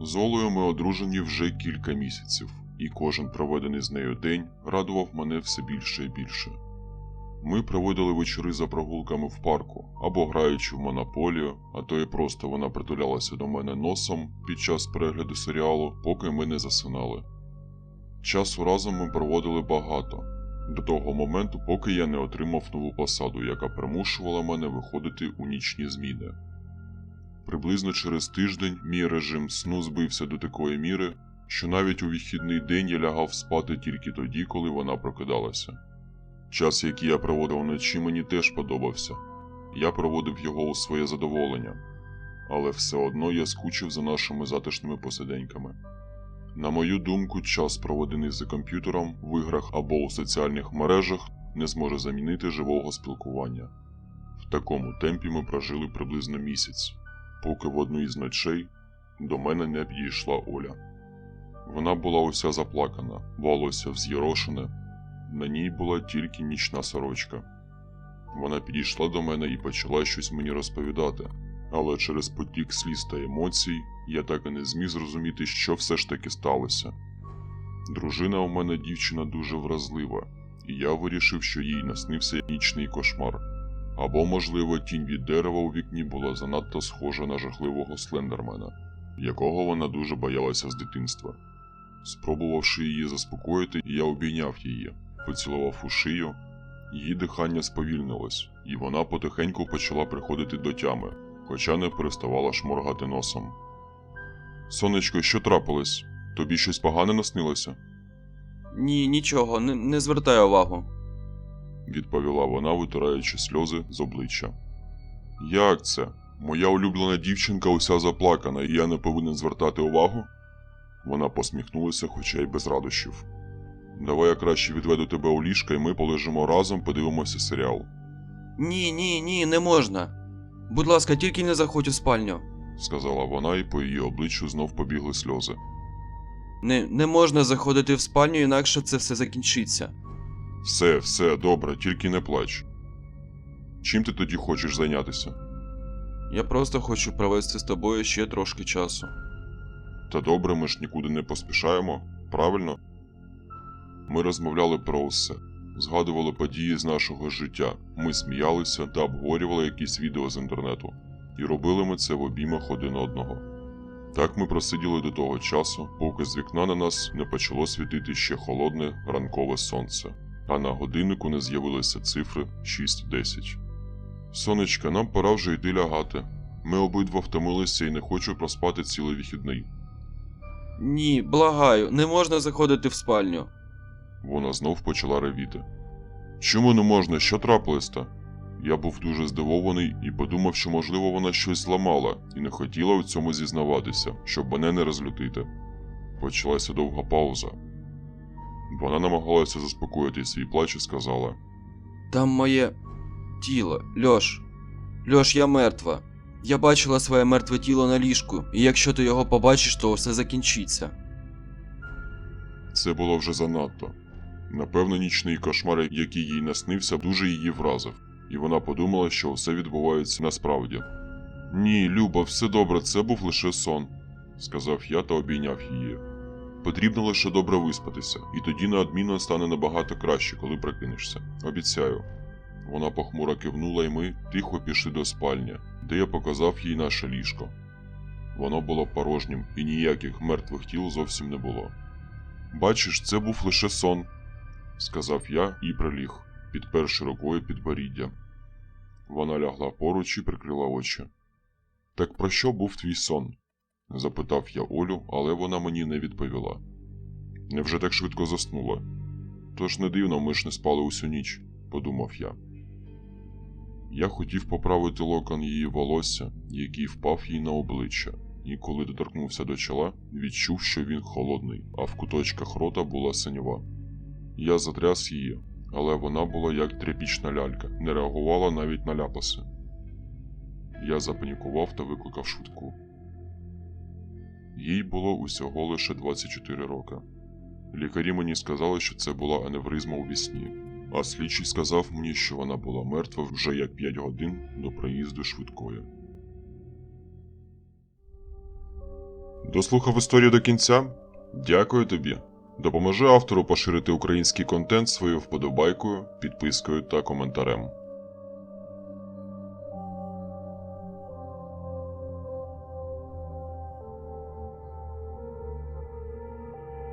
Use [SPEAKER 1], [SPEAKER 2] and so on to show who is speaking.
[SPEAKER 1] З Олею ми одружені вже кілька місяців, і кожен проведений з нею день радував мене все більше і більше. Ми проводили вечори за прогулками в парку або граючи в монополію, а то і просто вона притулялася до мене носом під час перегляду серіалу, поки ми не засинали. Часу разом ми проводили багато, до того моменту, поки я не отримав нову посаду, яка примушувала мене виходити у нічні зміни. Приблизно через тиждень мій режим сну збився до такої міри, що навіть у вихідний день я лягав спати тільки тоді, коли вона прокидалася. Час, який я проводив вночі, мені теж подобався. Я проводив його у своє задоволення, але все одно я скучив за нашими затишними посиденьками. На мою думку, час, проведений за комп'ютером в іграх або у соціальних мережах, не зможе замінити живого спілкування. В такому темпі ми прожили приблизно місяць, поки в одну із ночей до мене не підійшла Оля. Вона була уся заплакана, волосся вз'єрошене, на ній була тільки нічна сорочка. Вона підійшла до мене і почала щось мені розповідати, але через потік сліз та емоцій я так і не зміг зрозуміти, що все ж таки сталося. Дружина у мене дівчина дуже вразлива, і я вирішив, що їй наснився нічний кошмар. Або, можливо, тінь від дерева у вікні була занадто схожа на жахливого слендермена, якого вона дуже боялася з дитинства. Спробувавши її заспокоїти, я обійняв її, поцілував у шию, її дихання сповільнилось, і вона потихеньку почала приходити до тями, хоча не переставала шморгати носом. Сонечко, що трапилось? Тобі щось погане наснилося?
[SPEAKER 2] Ні, нічого, не, не звертай увагу.
[SPEAKER 1] Відповіла вона, витираючи сльози з обличчя. Як це? Моя улюблена дівчинка уся заплакана, і я не повинен звертати увагу? Вона посміхнулася, хоча й без радощів. Давай я краще відведу тебе у ліжка, і ми полежимо разом, подивимося серіал,
[SPEAKER 2] Ні, ні, ні, не можна. Будь ласка, тільки не заходь у спальню.
[SPEAKER 1] сказала вона, і по її обличчю знов побігли сльози.
[SPEAKER 2] Не, не можна заходити в спальню, інакше це все закінчиться.
[SPEAKER 1] Все, все, добре, тільки не плач. Чим ти тоді хочеш зайнятися?
[SPEAKER 2] Я просто хочу провести з тобою ще трошки часу.
[SPEAKER 1] Та добре, ми ж нікуди не поспішаємо, правильно? Ми розмовляли про усе, згадували події з нашого життя, ми сміялися та обговорювали якісь відео з інтернету, і робили ми це в обіймах один одного. Так ми просиділи до того часу, поки з вікна на нас не почало світити ще холодне ранкове сонце, а на годиннику не з'явилися цифри 6.10. Сонечка, нам пора вже йти лягати. Ми обидва втомилися і не хочу проспати цілий вихідний.
[SPEAKER 2] Ні, благаю, не можна заходити в спальню.
[SPEAKER 1] Вона знов почала ревіти. Чому не можна? Що трапилось-то? Я був дуже здивований і подумав, що, можливо, вона щось зламала і не хотіла у цьому зізнаватися, щоб мене не розлютити. Почалася довга пауза. Вона намагалася заспокоїти свій плач і сказала:
[SPEAKER 2] Там моє тіло, Льош. Льош, я мертва. Я бачила своє мертве тіло на ліжку, і якщо ти його побачиш, то все закінчиться.
[SPEAKER 1] Це було вже занадто. Напевно, нічний кошмар, який їй наснився, дуже її вразив, і вона подумала, що все відбувається насправді. Ні, Люба, все добре, це був лише сон, сказав я та обійняв її. Потрібно лише добре виспатися, і тоді неодмінно стане набагато краще, коли прокинешся. Обіцяю. Вона похмуро кивнула, і ми тихо пішли до спальні, де я показав їй наше ліжко. Воно було порожнім, і ніяких мертвих тіл зовсім не було. Бачиш, це був лише сон, сказав я і приліг, підперши рукою підборіддя. Вона лягла поруч і прикрила очі. Так про що був твій сон? Запитав я Олю, але вона мені не відповіла. Невже так швидко заснула? Тож не дивно, ми ж не спали усю ніч, подумав я. Я хотів поправити локон її волосся, який впав їй на обличчя, і коли доторкнувся до чола, відчув, що він холодний, а в куточках рота була синьова. Я затряс її, але вона була як тряпічна лялька, не реагувала навіть на ляпаси. Я запанікував та викликав швидку. Їй було усього лише 24 роки. Лікарі мені сказали, що це була аневризма у вісні, а слідчий сказав мені, що вона була мертва вже як 5 годин до приїзду швидкої. Дослухав історію до кінця? Дякую тобі. Допоможи автору поширити український контент своєю вподобайкою, підпискою та коментарем.